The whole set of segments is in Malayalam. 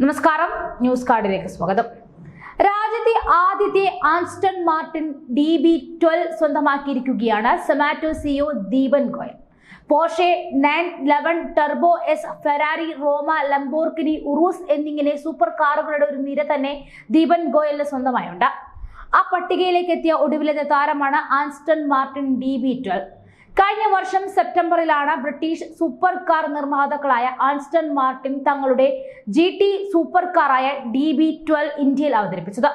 നമസ്കാരം. ന്യൂസ് കാർഡിലേക്ക് സ്വാഗതം. രാജ്യത്തെ ആദ്യത്തെ Aston Martin D B twelve സ്വന്തമാക്കിയിരിക്കുകയാണ് Zomato CEO Deepan Goyal. Porsche nine eleven turbo S Ferrari Roma Lamborghini Urus എന്നിങ്ങനെ സൂപ്പർ കാറുകളുടെ ഒരു നിര തന്നെ ദീപൻ ഗോയലിന് സ്വന്തമായുണ്ട്. ആ പട്ടികയിലേക്ക് എത്തിയ ഒടുവിലത്തെ താരമാണ് Aston Martin D B twelve. കഴിഞ്ഞ വർഷം സെപ്റ്റംബറിലാണ് ബ്രിട്ടീഷ് സൂപ്പർ കാർ നിർമ്മാതാക്കളായ ആൻസ്റ്റൺ മാർട്ടിൻ തങ്ങളുടെ ജി ടി സൂപ്പർ കാറായ ഡി ബി ട്വൽവ് ഇന്ത്യയിൽ അവതരിപ്പിച്ചത്.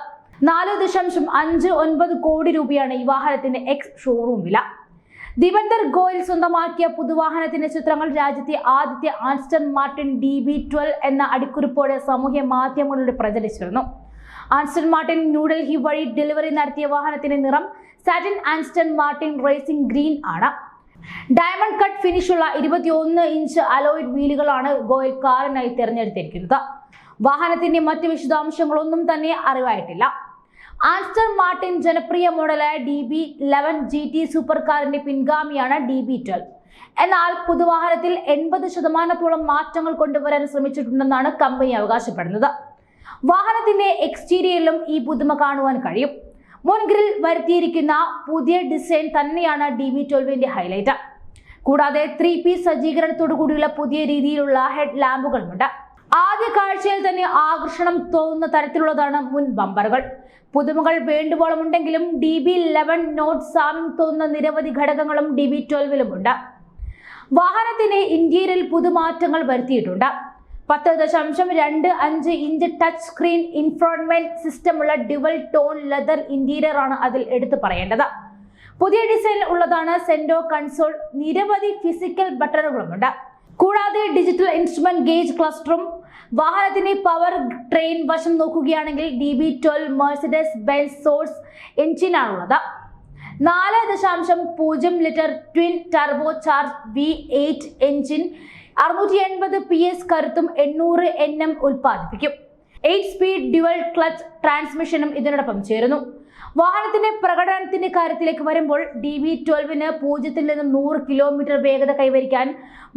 നാല് ദശാംശം അഞ്ച് ഒൻപത് കോടി രൂപയാണ് ഈ വാഹനത്തിന്റെ എക്സ് ഷോറൂം വില. ദിവന്തർ ഗോയൽ സ്വന്തമാക്കിയ പുതുവാഹനത്തിന്റെ ചിത്രങ്ങൾ രാജ്യത്തെ ആദ്യത്തെ Aston Martin D B twelve എന്ന അടിക്കുറിപ്പോടെ സാമൂഹ്യ മാധ്യമങ്ങളിലൂടെ പ്രചരിച്ചിരുന്നു. ആൻസ്റ്റൺ മാർട്ടിൻ ന്യൂഡൽഹി വഴി ഡെലിവറി നടത്തിയ വാഹനത്തിന്റെ നിറം satin Aston Martin racing green ആണ്. ഡയമണ്ട് കട്ട് ഫിനിഷുള്ള ഇരുപത്തിയൊന്ന് ഇഞ്ച് അലോയിഡ് വീലുകളാണ് ഗോയൽ കാറിനായി തിരഞ്ഞെടുത്തിരിക്കുന്നത്. വാഹനത്തിന്റെ മറ്റ് വിശദാംശങ്ങളൊന്നും തന്നെ അറിവായിട്ടില്ല. ആസ്റ്റർ മാർട്ടിൻ ജനപ്രിയ മോഡലായ D B eleven G T super കാറിന്റെ പിൻഗാമിയാണ് ഡി ബി ട്വൽവ് എന്നാൽ പുതുവാഹനത്തിൽ എൺപത് ശതമാനത്തോളം മാറ്റങ്ങൾ കൊണ്ടുവരാൻ ശ്രമിച്ചിട്ടുണ്ടെന്നാണ് കമ്പനി അവകാശപ്പെടുന്നത്. വാഹനത്തിന്റെ എക്സ്റ്റീരിയറിലും ഈ പുതുമ കാണുവാൻ കഴിയും. മുൻഗ്രിൽ വരുത്തിയിരിക്കുന്ന പുതിയ ഡിസൈൻ തന്നെയാണ് ഡി ബി ട്വൽവിന്റെ ഹൈലൈറ്റ് കൂടാതെ ത്രീ പീസ് സജ്ജീകരണത്തോടു കൂടിയുള്ള പുതിയ രീതിയിലുള്ള ഹെഡ് ലാമ്പുകളുമുണ്ട്. ആദ്യ കാഴ്ചയിൽ തന്നെ ആകർഷണം തോന്നുന്ന തരത്തിലുള്ളതാണ് മുൻ ബമ്പറുകൾ. പുതുമകൾ വേണ്ടുവോളമുണ്ടെങ്കിലും ഡി ബി ലെവൻ നോട്ട് സാമ്യം തോന്നുന്ന നിരവധി ഘടകങ്ങളും ഡി ബി ട്വൽവിലുമുണ്ട്. വാഹനത്തിന് ഇന്റീരിയറിൽ പുതുമാറ്റങ്ങൾ വരുത്തിയിട്ടുണ്ട്. പത്ത് ദശാംശം രണ്ട് അഞ്ച് ഇഞ്ച് ടച്ച് സ്ക്രീൻ ഇൻഫ്രോൺമെന്റ് സിസ്റ്റമുള്ള ഡ്യുവൽ ടോൺ ലെതർ ഇന്റീരിയർ ആണ് അതിൽ എടുത്തു പറയേണ്ടത്. പുതിയ ഡിസൈൻ ഉള്ളതാണ് സെൻഡോ കൺസോൾ നിരവധി ഫിസിക്കൽ ബട്ടണുകളുമുണ്ട് കൂടാതെ ഡിജിറ്റൽ ഇൻസ്ട്രുമെന്റ് ഗേജ് ക്ലസ്റ്ററും വാഹനത്തിന്റെ പവർ ട്രെയിൻ വശം നോക്കുകയാണെങ്കിൽ D B twelve Mercedes Benz source എഞ്ചിനാണുള്ളത് നാല് ദശാംശം പൂജ്യം litre twin turbo charge V eight engine അറുന്നൂറ്റി എൺപത് പി എസ് കരുത്തും എണ്ണൂറ് എൻ എം ഉൽപ്പാദിപ്പിക്കും. എയ്റ്റ് സ്പീഡ് ഡ്യുവൽ ക്ലച്ച് ട്രാൻസ്മിഷനും ഇതിനോടൊപ്പം ചേരുന്നു. വാഹനത്തിന്റെ പ്രകടനത്തിന്റെ കാര്യത്തിലേക്ക് വരുമ്പോൾ ഡി ബി ട്വൽവിന് പൂജ്യത്തിൽ നിന്നും നൂറ് കിലോമീറ്റർ വേഗത കൈവരിക്കാൻ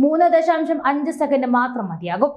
മൂന്ന് ദശാംശം അഞ്ച് സെക്കൻഡ് മാത്രം മതിയാകും.